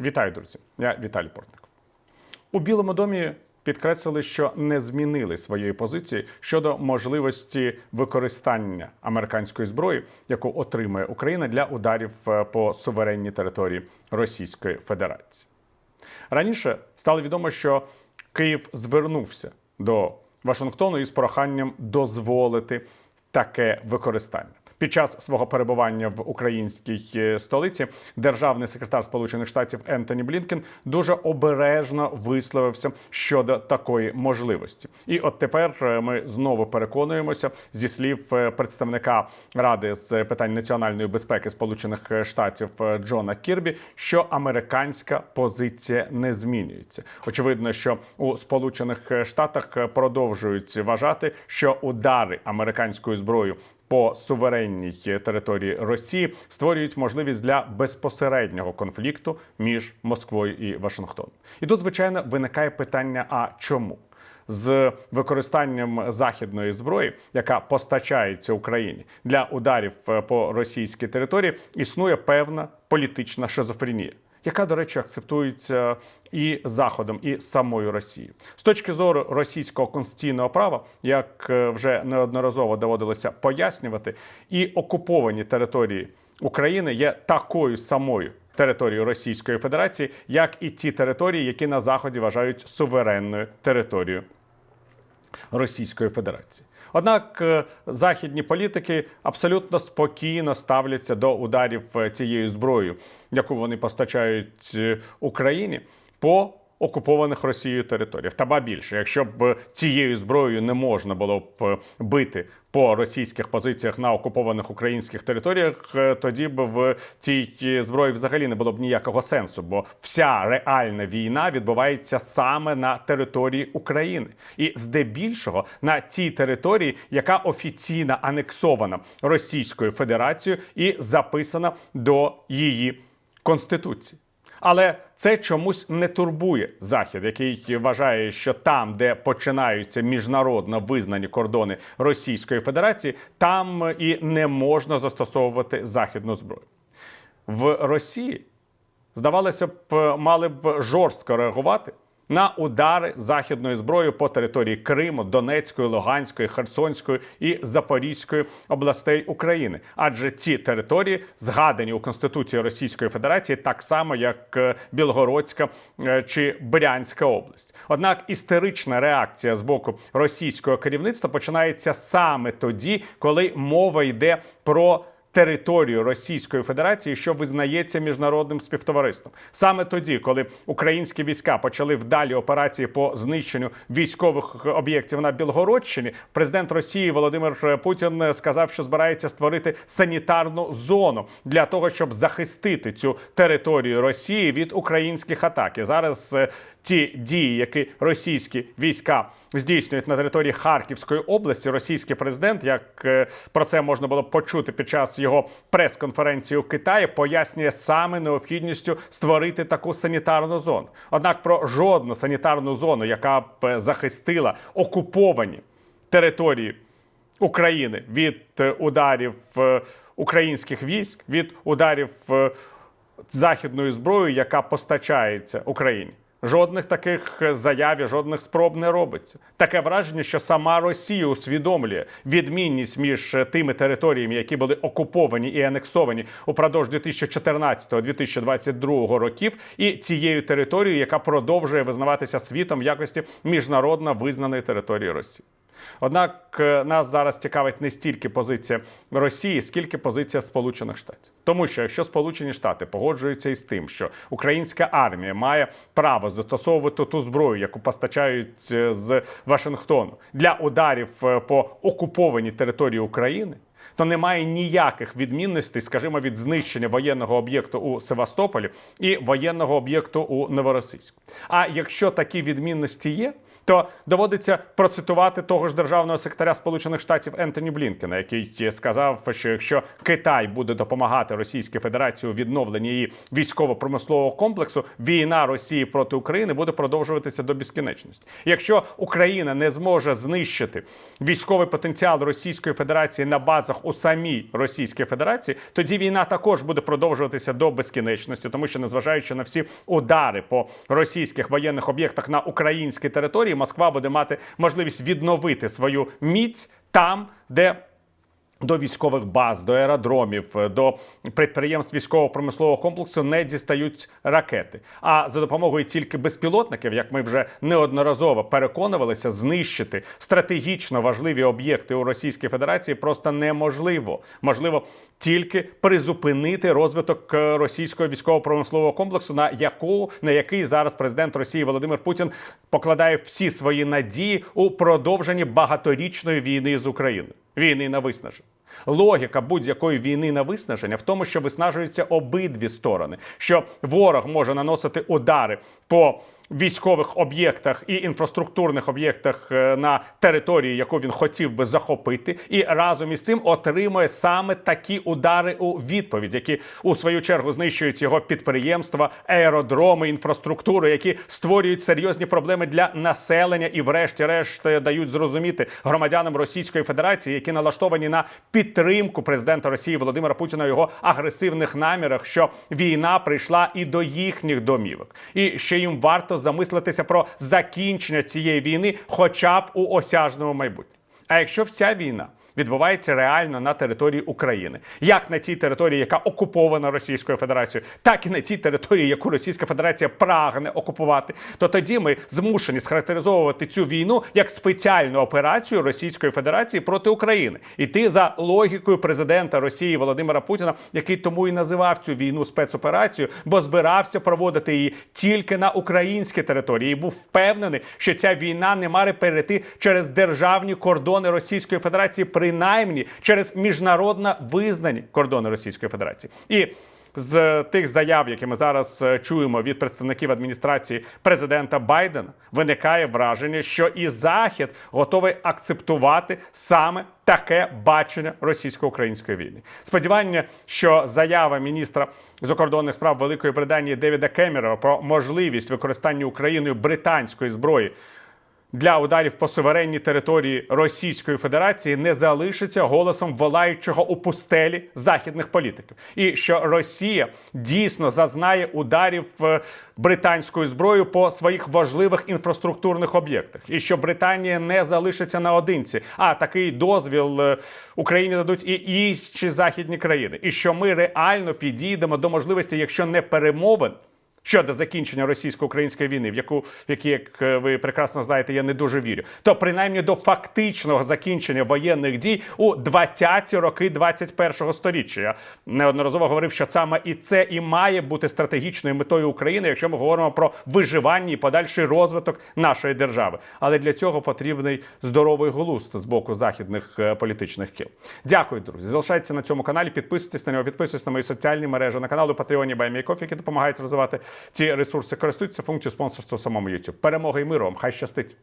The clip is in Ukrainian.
Вітаю, друзі! Я Віталій Портник. У Білому домі підкреслили, що не змінили своєї позиції щодо можливості використання американської зброї, яку отримує Україна для ударів е, по суверенній території Російської Федерації. Раніше стало відомо, що Київ звернувся до Вашингтону із проханням дозволити таке використання. Під час свого перебування в українській е, столиці державний секретар Сполучених Штатів Ентоні Блінкен дуже обережно висловився щодо такої можливості. І от тепер е, ми знову переконуємося зі слів е, представника ради з питань національної безпеки Сполучених Штатів Джона Кірбі, що американська позиція не змінюється. Очевидно, що у Сполучених Штатах продовжують вважати, що удари американською зброєю по суверенній території Росії створюють можливість для безпосереднього конфлікту між Москвою і Вашингтоном. І тут, звичайно, виникає питання: а чому? З використанням західної зброї, яка постачається Україні для ударів е, по російській території, існує певна політична шизофренія яка, до речі, акцептується і Заходом, і самою Росією. З точки зору російського конституційного права, як е, вже неодноразово доводилося пояснювати, і окуповані території України є такою самою. Територією Російської Федерації, як і ті території, які на заході вважають суверенною територією Російської Федерації. Однак е, західні політики абсолютно спокійно ставляться до ударів е, цією зброєю, яку вони постачають е, Україні по окупованих Росією територіях. Та ба більше, якщо б цією зброєю не можна було б бити по російських позиціях на окупованих українських територіях, е, тоді б в цій зброї взагалі не було б ніякого сенсу, бо вся реальна війна відбувається саме на території України, і здебільшого на тій території, яка офіційно анексована Російською Федерацією і записана до її конституції. Але це чомусь не турбує захід, який вважає, що там, де починаються міжнародно визнані кордони Російської Федерації, там і не можна застосовувати західну зброю в Росії. Здавалося б, мали б жорстко реагувати на удари західною зброєю по території Криму, Донецької, Луганської, Херсонської і Запорізької областей України, адже ці території згадані у Конституції Російської Федерації так само, як е, Білгородська е, чи Брянська область. Однак істерична реакція з боку російського керівництва починається саме тоді, коли мова йде про територію Російської Федерації, що визнається міжнародним співтовариством. Саме тоді, коли українські війська почали вдалі операції по знищенню військових об'єктів на Білгородщині, президент Росії Володимир Путін сказав, що збирається створити санітарну зону для того, щоб захистити цю територію Росії від українських атак. І зараз е, ті дії, які російські війська здійснюють на території Харківської області, російський президент, як е, про це можна було почути під час його прес-конференції у Китаї, пояснює саме необхідністю створити таку санітарну зону. Однак про жодну санітарну зону, яка б захистила окуповані території України від е, ударів е, українських військ, від ударів е, західною зброєю, яка постачається Україні. Жодних таких заяв, і жодних спроб не робиться. Таке враження, що сама Росія усвідомлює відмінність між тими територіями, які були окуповані і анексовані упродовж 2014-2022 років, і цією територією, яка продовжує визнаватися світом в якості міжнародно визнаної території Росії. Однак е, нас зараз цікавить не стільки позиція Росії, скільки позиція Сполучених Штатів. Тому що якщо Сполучені Штати погоджуються із тим, що українська армія має право застосовувати ту зброю, яку постачають е, з Вашингтону для ударів е, по окупованій території України. То немає ніяких відмінностей, скажімо, від знищення воєнного об'єкту у Севастополі і воєнного об'єкту у Новоросійську. А якщо такі відмінності є, то доводиться процитувати того ж державного секретаря Сполучених Штатів Ентоні Блінкена, який сказав, що якщо Китай буде допомагати Російській Федерації у відновленні її військово-промислового комплексу, війна Росії проти України буде продовжуватися до безкінечності. Якщо Україна не зможе знищити військовий потенціал Російської Федерації на базах у самій Російській Федерації, тоді війна також буде продовжуватися до безкінечності, тому що незважаючи на всі удари по російських воєнних об'єктах на українській території, Москва буде мати можливість відновити свою міць там, де до військових баз, до аеродромів, до підприємств військово-промислового комплексу не дістають ракети. А за допомогою тільки безпілотників, як ми вже неодноразово переконувалися, знищити стратегічно важливі об'єкти у Російській Федерації просто неможливо. Можливо, тільки призупинити розвиток російського військово-промислового комплексу, на яку на який зараз президент Росії Володимир Путін покладає всі свої надії у продовженні багаторічної війни з Україною війни на виснаження. Логіка будь-якої війни на виснаження в тому, що виснажуються обидві сторони, що ворог може наносити удари по військових об'єктах і інфраструктурних об'єктах е, на території, яку він хотів би захопити, і разом із цим отримує саме такі удари у відповідь, які у свою чергу знищують його підприємства, аеродроми, інфраструктуру, які створюють серйозні проблеми для населення і, врешті-решт, дають зрозуміти громадянам Російської Федерації, які налаштовані на підтримку президента Росії Володимира Путіна його агресивних намірах, що війна прийшла і до їхніх домівок, і що їм варто замислитися про закінчення цієї війни, хоча б у осяжному майбутньому. А якщо вся війна відбувається реально на території України, як на цій території, яка окупована Російською Федерацією, так і на цій території, яку Російська Федерація прагне окупувати, то тоді ми змушені схарактеризовувати цю війну як спеціальну операцію Російської Федерації проти України, іти за логікою президента Росії Володимира Путіна, який тому і називав цю війну спецоперацією, бо збирався проводити її тільки на українській території, і був впевнений, що ця війна не має перейти через державні кордони Російської Федерації принаймні через міжнародно визнані кордони Російської Федерації. І з тих заяв, які ми зараз е, чуємо від представників адміністрації президента Байдена, виникає враження, що і Захід готовий акцептувати саме таке бачення російсько-української війни. Сподівання, що заява міністра закордонних справ Великої Британії Девіда Кемерова про можливість використання Україною британської зброї для ударів по суверенній території Російської Федерації не залишиться голосом волаючого у пустелі західних політиків, і що Росія дійсно зазнає ударів британською зброєю по своїх важливих інфраструктурних об'єктах, і що Британія не залишиться наодинці, а такий дозвіл е, Україні дадуть і інші західні країни, і що ми реально підійдемо до можливості, якщо не перемовин. Щодо закінчення російсько-української війни, в яку в які, як е, ви прекрасно знаєте, я не дуже вірю, то принаймні до фактичного закінчення воєнних дій у 20-ті роки 21-го сторіччя. Я неодноразово говорив, що саме і це і має бути стратегічною метою України, якщо ми говоримо про виживання і подальший розвиток нашої держави. Але для цього потрібний здоровий глузд з боку західних е, політичних кіл. Дякую, друзі. Залишайтеся на цьому каналі. Підписуйтесь на нього, підписуйтесь на мої соціальні мережі на канал у Патреоні Баймійкофі, які допомагають розвивати ці ресурси. користуються функцією спонсорства самому YouTube. Перемоги і миру вам! Хай щастить!